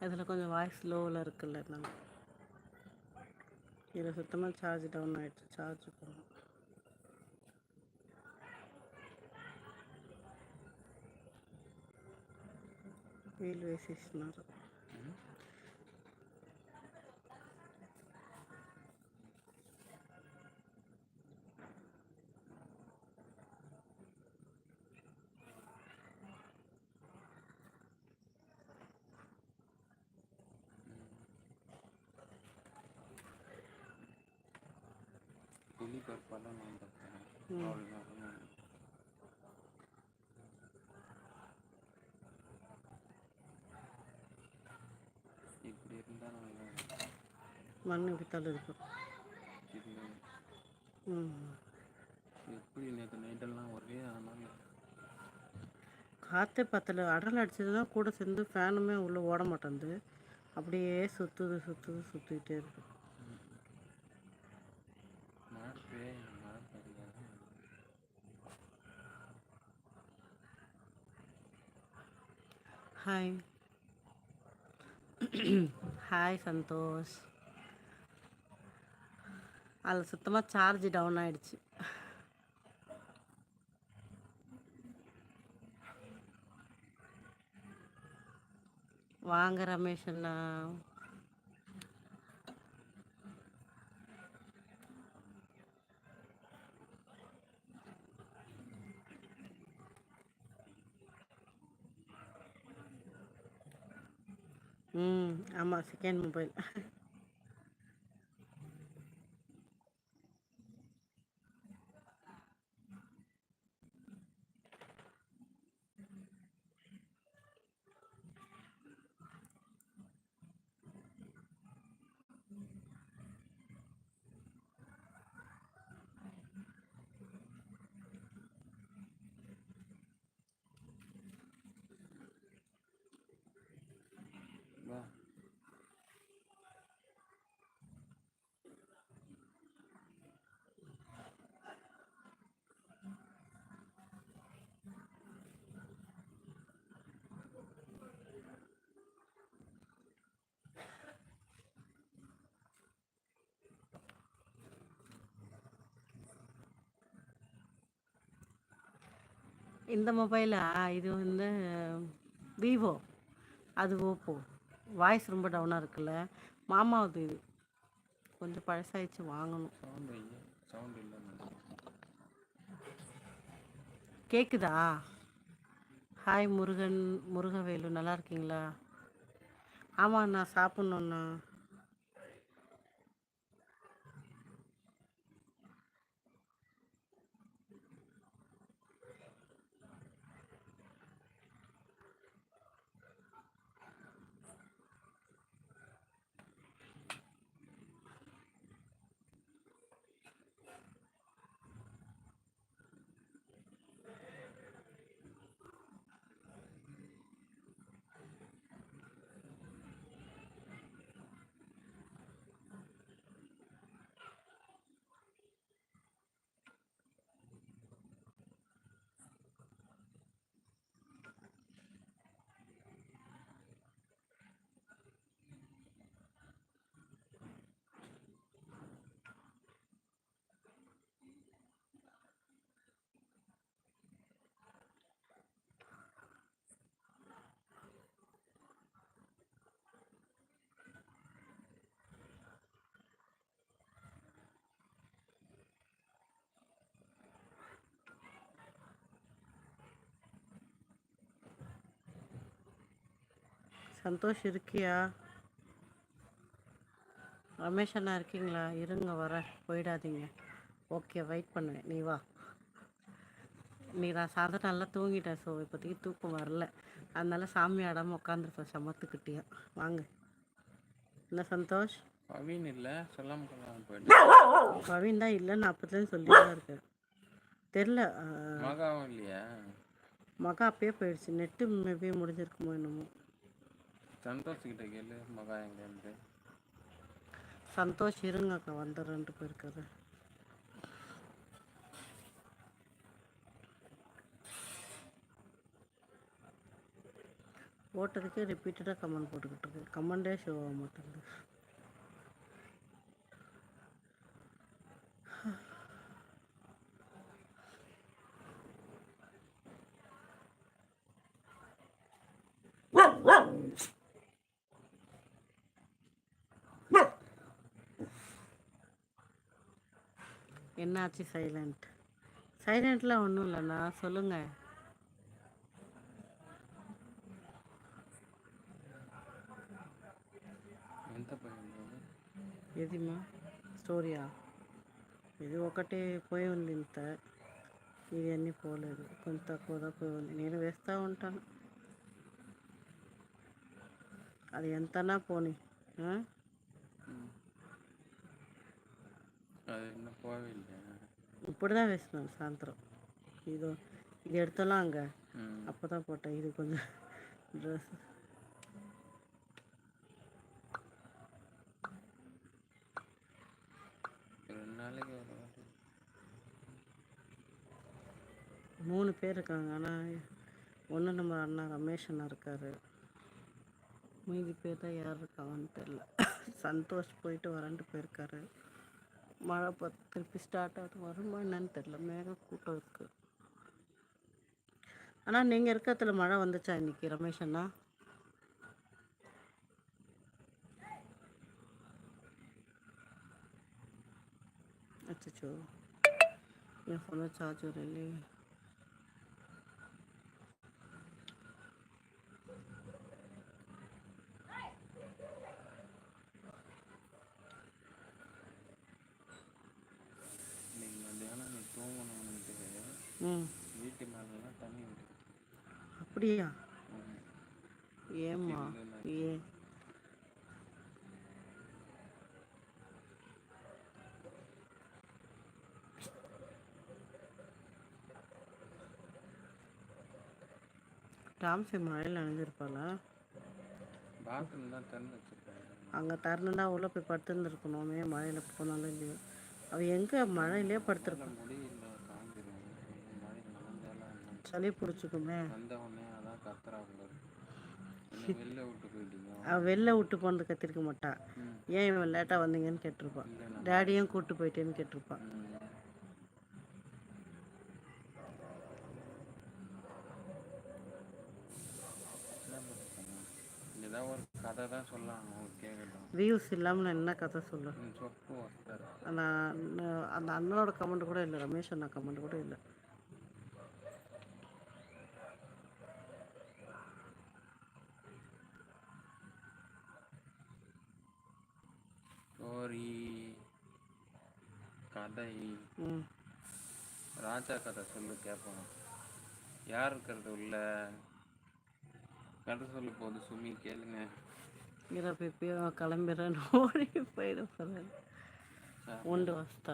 அதில் கொஞ்சம் வாய்ஸ் லோவில் இருக்குல்ல நம்ம. இதில் சுத்தமாக சார்ஜ் டவுன் ஆகிடுச்சு சார்ஜ் போகணும் வீல் வேசிஸ்னார் புலி கற்பாலாம் நான் பார்த்தேன் அவ்வளோதான் இப்படி இருந்தால் நான் மண் இப்படி தள்ளுது இது எப்படி நேற்று நைட்டெல்லாம் ஒரே ஆனால் காற்றே பத்தல அடல் அடிச்சது தான் கூட சேர்ந்து ஃபேனுமே உள்ளே ஓட மாட்டேங்குது அப்படியே சுற்றுது சுற்றுது சுற்றிக்கிட்டே இருக்குது மழை பெய்யும் மழை பெய்யாது ஹாய் ஹாய் சந்தோஷ் அதில் சுத்தமாக சார்ஜ் டவுன் ஆயிடுச்சு வாங்க ரமேஷ் அண்ணா ம் ஆமாம் செகண்ட் மொபைல் இந்த மொபைலா இது வந்து விவோ அது ஓப்போ வாய்ஸ் ரொம்ப டவுனாக இருக்குல்ல. மாமாவுது இது கொஞ்சம் பழசாயிடுச்சு வாங்கணும். கேக்குதா? ஹாய் முருகன் முருகவேலு நல்லா இருக்கீங்களா? ஆமாம் நான் சாப்பிட்ணுண்ணா சந்தோஷ் இருக்கியா? ரமேஷ் அண்ணா இருக்கீங்களா? இருங்க வரேன் போயிடாதீங்க. ஓகே வெயிட் பண்ணுவேன். நீ வா. நீ நான் சாயந்தரம் நல்லா தூங்கிட்டேன் ஸோ இப்போதைக்கு தூக்கம் வரல. அதனால சாமி ஆடாமல் உட்காந்துருப்பேன் சமத்துக்கிட்டேயா. வாங்க. என்ன சந்தோஷ்? பவீன் இல்லை சொல்லாமல் கொள்ளாமல் போயிட்டு பவின் தான் இல்லை நான் அப்போதுலேருந்து சொல்லி தான் இருக்கேன். தெரில மகாவும் இல்லையா? மகா அப்பயே போயிடுச்சு. நெட்டு மேபி முடிஞ்சிருக்குமோ என்னமோ. சந்தோஷ்கிட்ட கேளு மகா எங்கேருந்து சந்தோஷ் இருங்கக்கா வந்துடுறேன்ட்டு போயிருக்காரு போட்டதுக்கே ரிப்பீட்டடாக கமெண்ட் போட்டுக்கிட்டு இருக்கு. கமெண்டே ஷோ ஆக மாட்டேங்குது. என்னாச்சு சைலண்ட் சைலண்ட்லாம் ஒன்றும் இல்லைண்ணா சொல்லுங்கள் ఎంత పోయింది ఏదిమా స్టోరీయా ఇది ఒకటి పోయి ఉంది ఇంత ఇది అన్నీ పోలేదు కొంత తక్కువ పోయి ఉంది నేను వేస్తూ ఉంటాను అది ఎంతనా పోని அது போகவே இல்லையா? இப்படி தான் பேசணும் சாயந்தரம். இதோ இது எடுத்தலாம் அங்கே. அப்போதான் போட்டேன். இது கொஞ்சம் ட்ரெஸ் மூணு பேர் இருக்காங்க. ஆனால் ஒன்று நம்ம அண்ணா ரமேஷ் அண்ணா இருக்கார். மீதி பேர் தான் யார் இருக்காங்கன்னு தெரில சந்தோஷ் போயிட்டு வரண்டு போயிருக்காரு மழை பார்த்து திருப்பி ஸ்டார்ட் ஆகுது. வருமா என்னன்னு தெரில மேக கூட்டம் இருக்குது ஆனால் நீங்கள் இருக்கிறதுல மழை வந்துச்சா இன்றைக்கி ரமேஷ் அண்ணா? அச்சோ என் ஃபோனில் சார்ஜர் இல்லையே இன்னைக்கு மத்தியானம் நீ தூங்கணும்னுட்டு ம் வீட்டு தண்ணி விட்டு அப்படியா? ஏம்மா ஏ. டாம்சி மழையில் அணிஞ்சிருப்பாளா? பாத்ரூம் தான் திறந்து அங்கே திறந்துட்டா உள்ளே போய் படுத்துருந்துருக்கணுமே மழையில் போனாலும் இல்லையோ. அவள் எங்கே மழையிலே படுத்துருக்கா முடியல காஞ்சிரும் மழை நனைஞ்சாலாம் என்ன சளி பிடிச்சிக்குமே வந்த உடனே அதான் கத்துறாப்புல என்ன வெளில விட்டு போயிட்டீங்க அவள் வெளில விட்டு போனது கத்திருக்க மாட்டா. ம். ஏன் இவன் லேட்டாக வந்தீங்கன்னு கேட்டிருப்பான் டேடியும் கூப்பிட்டு போயிட்டேன்னு கேட்டிருப்பான் வியூஸ் இல்லாமல் நான் என்ன கதை நான் நான் அந்த அண்ணனோட கமெண்ட் கூட இல்லை ரமேஷ் அண்ணா கமெண்ட் கூட இல்லை. ஸ்டோரி கதை. ராஜா கதை சொல்லு கேட்போம் யார் இருக்கிறது உள்ள? கதை சொல்ல போகுது சுமி கேளுங்க. இறப்பி கிளம்பிடுறேன் ஓடி போயிட போகிறேன் உண்டு வஸ்தா.